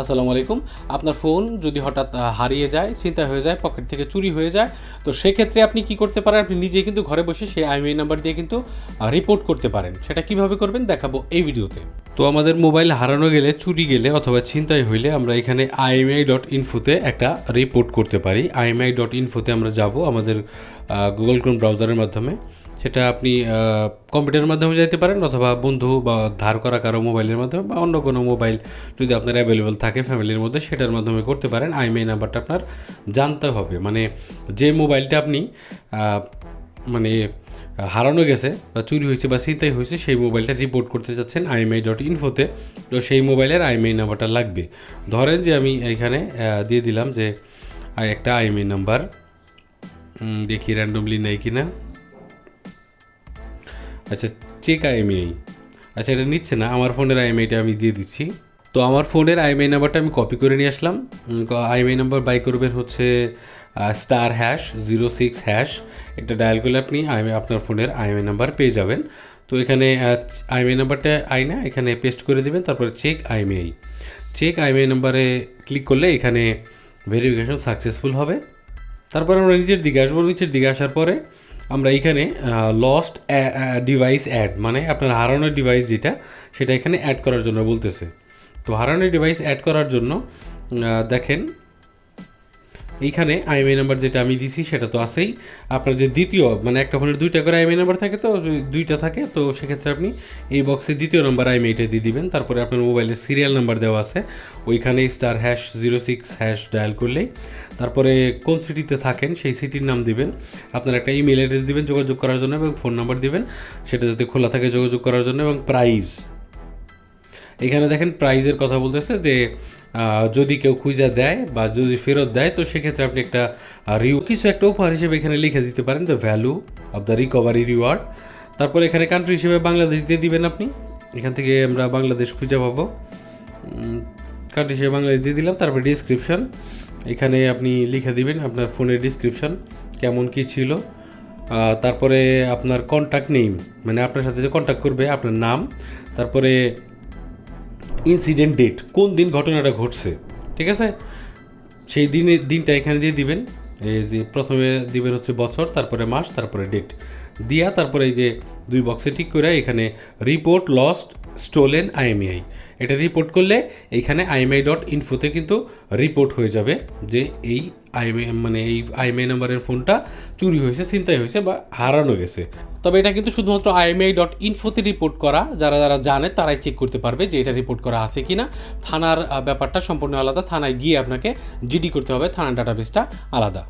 আসসালামু আলাইকুম। আপনার ফোন যদি হঠাৎ হারিয়ে যায় চিন্তা হয়ে যায়, পকেট থেকে চুরি হয়ে যায়, তো সেক্ষেত্রে আপনি কি করতে পারেন? আপনি নিজে কিন্তু ঘরে বসে সেই আইএমআই নাম্বার দিয়ে কিন্তু রিপোর্ট করতে পারেন। সেটা কীভাবে করবেন দেখাবো এই ভিডিওতে। তো আমাদের মোবাইল হারানো গেলে, চুরি গেলে অথবা ছিনতাই হইলে আমরা এখানে আইএমআই ডট ইনফোতে একটা রিপোর্ট করতে পারি। আইএমআই ডট ইনফোতে আমরা যাব আমাদের গুগল ক্রোম ব্রাউজারের মাধ্যমে। সেটা আপনি কম্পিউটারের মাধ্যমে যাইতে পারেন অথবা বন্ধু বা ধার করা কারও মোবাইলের মাধ্যমে বা অন্য কোনো মোবাইল যদি আপনার অ্যাভেলেবেল থাকে ফ্যামিলির মধ্যে, সেটার মাধ্যমে করতে পারেন। আইএমআই নাম্বারটা আপনার জানতে হবে। মানে যে মোবাইলটা আপনি মানে হারানো গেছে বা চুরি হয়েছে বা ছিনতাই হয়েছে, সেই মোবাইলটা রিপোর্ট করতে চাচ্ছেন আইএমআই ডট ইনফোতে তো সেই মোবাইলের আইএমআই নাম্বারটা লাগবে। ধরেন যে আমি এখানে দিয়ে দিলাম যে একটা আইএমআই নাম্বার দেখি র্যান্ডমলি নেই কি না আচ্ছা চেক আইএমআই আচ্ছা এটা নিচ্ছে না, আমার ফোনের আইএমআইটা আমি দিয়ে দিচ্ছি। তো আমার ফোনের আইএমআই নাম্বারটা আমি কপি করে নিয়ে আসলাম। আইএমআই নাম্বার বাই করবেন হচ্ছে star hash zero six hash এটা ডায়াল করলে আপনি IMEI আপনার ফোনের আইএমআই নাম্বার পেয়ে যাবেন। তো এখানে আইএমআই নাম্বারটা আই না, এখানে পেস্ট করে দেবেন, তারপরে চেক আইএমআই চেক আইএমআই নাম্বারে ক্লিক করলে এখানে ভেরিফিকেশন সাকসেসফুল হবে। তারপর আমরা নিচের দিকে আসব। নিচের দিকে আসার পরে আমরা এখানে লস্ট ডিভাইস অ্যাড মানে আপনার হারানোর ডিভাইস যেটা, সেটা এখানে অ্যাড করার জন্য বলতেছে। তো হারানোর ডিভাইস অ্যাড করার জন্য দেখেন এইখানে আইএমআই নাম্বার যেটা আমি দিছি, সেটা তো আছেই। আপনার যে দ্বিতীয় মানে একটা ফোনের দুইটা করে আইএমআই নাম্বার থাকে তো দুইটা থাকে, তো সেক্ষেত্রে আপনি এই বক্সে দ্বিতীয় নাম্বার আইএমআইটা দিয়ে দিবেন। তারপরে আপনার মোবাইলের সিরিয়াল নাম্বার দেওয়া আছে। ওইখানে star hash zero six hash dial করলেই। তারপরে কোন সিটিতে থাকেন, সেই সিটির নাম দিবেন। আপনার একটা ইমেল অ্যাড্রেস দিবেন, যোগাযোগ করার জন্য এবং ফোন নাম্বার দিবেন। সেটা যাতে খোলা থাকে, যোগাযোগ করার জন্য এবং প্রাইস এখানে দেখেন প্রাইজের কথা বলতেছে যে যদি কেউ খুঁজা দেয় বা যদি ফেরত দেয়, তো সেক্ষেত্রে আপনি একটা রিউ কিছু একটা উপহার হিসেবে এখানে লিখে দিতে পারেন the value of the recovery reward তারপর এখানে কান্ট্রি হিসেবে বাংলাদেশ দিয়ে দিবেন আপনি। এখান থেকে আমরা বাংলাদেশ খুঁজে পাবো। কান্ট্রি হিসেবে বাংলাদেশ দিয়ে দিলাম, তারপর ডিসক্রিপশন এখানে আপনি লিখে দিবেন আপনার ফোনের ডিসক্রিপশন কেমন কি ছিল। তারপরে আপনার কন্ট্যাক্ট নেম মানে আপনার সাথে যে কন্ট্যাক্ট করবে, আপনার নাম। তারপরে ইনসিডেন্ট ডেট কোন দিন ঘটনাটা ঘটছে, ঠিক আছে? সেই দিনের দিনটা এখানে দিয়ে দিবেন, এই যে প্রথমে দিবেন হচ্ছে বছর, তারপরে মাস, তারপরে ডেট দিয়া তারপরে এই যে দুই বক্সে ঠিক করে এখানে রিপোর্ট লস্ট স্টোলেন আইএমআই এটা রিপোর্ট করলে এইখানে আইএমআই ডট ইনফোতে কিন্তু রিপোর্ট হয়ে যাবে যে এই আইএমআই মানে এই আইএমআই নাম্বারের ফোনটা চুরি হয়েছে, ছিনতাই হয়েছে বা হারানো গেছে। তবে এটা কিন্তু শুধুমাত্র আইএমআই ডট ইনফোতে রিপোর্ট করা, যারা যারা জানে তারাই চেক করতে পারবে যে এটা রিপোর্ট করা আছে কিনা। থানার ব্যাপারটা সম্পূর্ণ আলাদা, থানায় গিয়ে আপনাকে জিডি করতে হবে, থানার ডাটাবেসটা আলাদা।